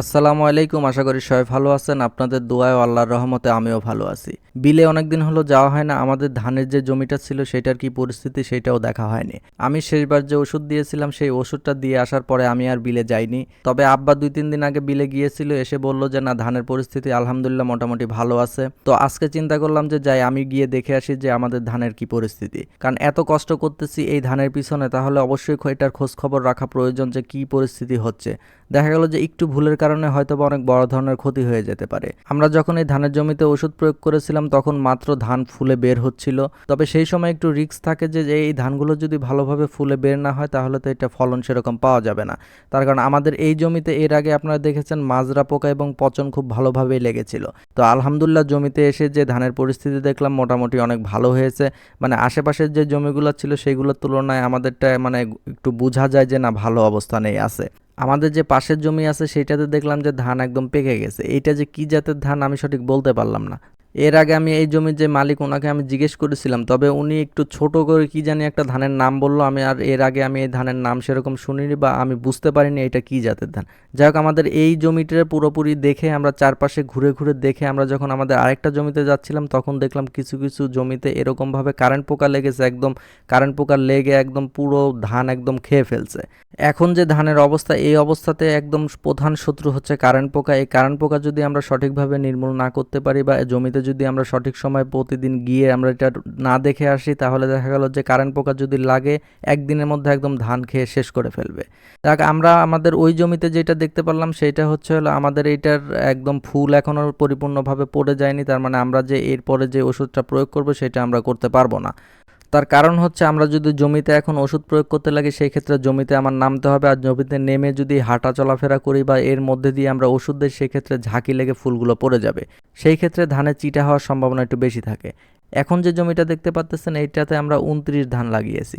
আসসালামু আলাইকুম, আশা করি সবাই ভালো আছেন। আপনাদের দোয়ায় আল্লাহর রহমতে আমিও ভালো আছি। বিলে অনেকদিন হলো যাওয়া হয় না, আমাদের ধানের যে জমিটা ছিল সেটার কি পরিস্থিতি সেটাও দেখা হয়নি। আমি শেষবার যে ওষুধ দিয়েছিলাম, সেই ওষুধটা দিয়ে আসার পরে আমি আর বিলে যাইনি। তবে আব্বা দুই তিন দিন আগে বিলে গিয়েছিল, এসে বলল যে, না, ধানের পরিস্থিতি আলহামদুলিল্লাহ মোটামুটি ভালো আছে। তো আজকে চিন্তা করলাম যে, যাই, আমি গিয়ে দেখে আসি যে, আমাদের ধানের কি পরিস্থিতি। কারণ এত কষ্ট করতেছি এই ধানের পিছনে, তাহলে অবশ্যই এটার খোঁজ খবর রাখা প্রয়োজন যে, কি পরিস্থিতি হচ্ছে। দেখা গেল যে, একটু ভুলের কারণে হয়তো অনেক বড় ধরনের ক্ষতি হয়ে যেতে পারে। আমরা যখন এই ধানের জমিতে ওষুধ প্রয়োগ করেছিলাম, তখন মাত্র ধান ফুলে বের হচ্ছিল। তবে সেই সময় একটু রিস্ক থাকে যে যে এই ধানগুলো যদি ভালোভাবে ফুলে বের না হয়, তাহলে তো এটা ফলন সেরকম পাওয়া যাবে না। তার কারণ আমাদের এই জমিতে এর আগে আপনারা দেখেছেন, মাজরা পোকা এবং পচন খুব ভালোভাবেই লেগেছিল। তো আলহামদুলিল্লাহ, জমিতে এসে যে ধানের পরিস্থিতি দেখলাম, মোটামুটি অনেক ভালো হয়েছে। মানে আশেপাশের যে জমিগুলো ছিল, সেগুলোর তুলনায় আমাদেরটা মানে একটু বোঝা যায় যে, না, ভালো অবস্থানেই আছে। আমাদের যে পাশের জমি আছে, সেইটাতে দেখলাম যে ধান একদম পেকে গেছে। এইটা যে কী জাতের ধান আমি সঠিক বলতে পারলাম না। এর আগে আমি এই জমির যে মালিক ওনাকে আমি জিজ্ঞেস করেছিলাম, তবে উনি একটু ছোট করে কি জানি একটা ধানের নাম বলল, আমি আর এর আগে আমি এই ধানের নাম সেরকম শুনিনি বা আমি বুঝতে পারিনি এটা কি জাতের ধান। যাই হোক, আমাদের এই জমিটার পুরোপুরি দেখে আমরা চারপাশে ঘুরে ঘুরে দেখে আমরা যখন আমাদের আরেকটা জমিতে যাচ্ছিলাম, তখন দেখলাম কিছু কিছু জমিতে এরকমভাবে কারেন্ট পোকা লেগেছে, একদম কারেন্ট পোকা লেগে একদম পুরো ধান একদম খেয়ে ফেলছে। এখন যে ধানের অবস্থা, এই অবস্থাতে একদম প্রধান শত্রু হচ্ছে কারেন্ট পোকা। এই কারেন্ট পোকা যদি আমরা সঠিকভাবে নির্মূল না করতে পারি বা জমিতে যদি আমরা সঠিক সময় প্রতিদিন গিয়ে আমরা এটা না দেখে আসি, তাহলে দেখা গেল যে কারেন্ট পোকা যদি লাগে, একদিনের মধ্যে একদম ধান খেয়ে শেষ করে ফেলবে। দেখ, আমরা আমাদের ওই জমিতে যেটা দেখতে পারলাম, সেটা হচ্ছে হলো আমাদের এটার একদম ফুল এখনও পরিপূর্ণভাবে পড়ে যায়নি, তার মানে আমরা যে এরপরে যে ওষুধটা প্রয়োগ করব, সেটা আমরা করতে পারব না। তার কারণ হচ্ছে আমরা যদি জমিতে এখন ওষুধ প্রয়োগ করতে লাগি, সেই ক্ষেত্রে জমিতে আমার নামতে হবে আর জমিতে নেমে যদি হাঁটা চলাফেরা করি বা এর মধ্যে দিয়ে আমরা ওষুধ দিই সেক্ষেত্রে ঝাঁকি লেগে ফুলগুলো পড়ে যাবে। সেই ক্ষেত্রে ধানে চিটা হওয়ার সম্ভাবনা একটু বেশি থাকে। এখন যে জমিটা দেখতে পাচ্তেছেন এইটাতে আমরা উনত্রিশ ধান লাগিয়েছি।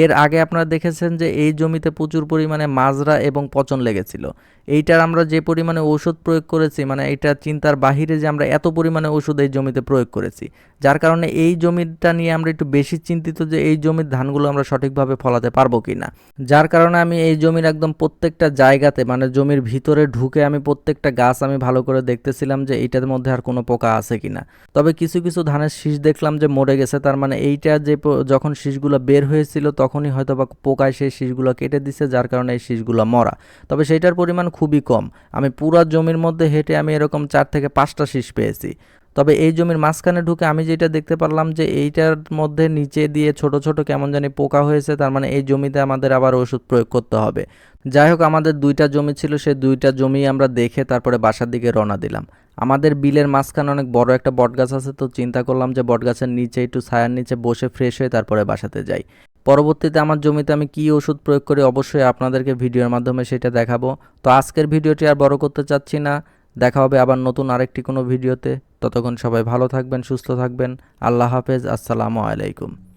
এর আগে আপনারা দেখেছেন যে এই জমিতে প্রচুর পরিমাণে মাজরা এবং পচন লেগেছিল। এইটার আমরা যে পরিমাণে ওষুধ প্রয়োগ করেছি মানে এটা চিন্তার বাহিরে যে আমরা এত পরিমাণে ওষুধ এই জমিতে প্রয়োগ করেছি, যার কারণে এই জমিটা নিয়ে আমরা একটু বেশি চিন্তিত যে এই জমির ধানগুলো আমরা সঠিকভাবে ফলাতে পারব কি না যার কারণে আমি এই জমির একদম প্রত্যেকটা জায়গাতে মানে জমির ভিতরে ঢুকে আমি প্রত্যেকটা গাছ আমি ভালো করে দেখতেছিলাম যে এইটার মধ্যে আর কোনো পোকা আছে কি না তবে কিছু কিছু ধানের শীষ দেখলাম যে মরে গেছে, তার মানে এইটা যে যখন শীষগুলো বের হয়েছিল তখনই হয়তো বা পোকায় সেই শীষগুলো কেটে দিছে, যার কারণে এই শীষগুলো মরা। তবে সেইটার পরিমাণ খুবই কম। আমি পুরা জমির মধ্যে হেঁটে আমি এরকম চার থেকে পাঁচটা শীষ পেয়েছি। তবে এই জমির মাঝখানে ঢুকে আমি যেটা দেখতে পারলাম যে এইটার মধ্যে নিচে দিয়ে ছোট ছোট কেমন জানি পোকা হয়েছে, তার মানে এই জমিতে আমাদের আবার ওষুধ প্রয়োগ করতে হবে। যাই হোক, আমাদের দুইটা জমি ছিল, সেই দুইটা জমি আমরা দেখে তারপরে বাসার দিকে রওনা দিলাম। আমাদের বিলের মাঝখানে অনেক বড় একটা বটগাছ আছে, তো চিন্তা করলাম যে বটগাছের নিচে একটু ছায়ার নিচে বসে ফ্রেশ হয়ে তারপরে বাসাতে যাই। পরবর্তীতে আমার জমিতে আমি কি ওষুধ প্রয়োগ করি অবশ্যই আপনাদেরকে ভিডিওর মাধ্যমে সেটা দেখাবো। তো আজকের ভিডিওটি আর বড় করতে চাচ্ছি না। দেখা হবে আবার নতুন আরেকটি কোনো ভিডিওতে। ততক্ষণ সবাই ভালো থাকবেন, সুস্থ থাকবেন। আল্লাহ হাফেজ, আসসালামু আলাইকুম।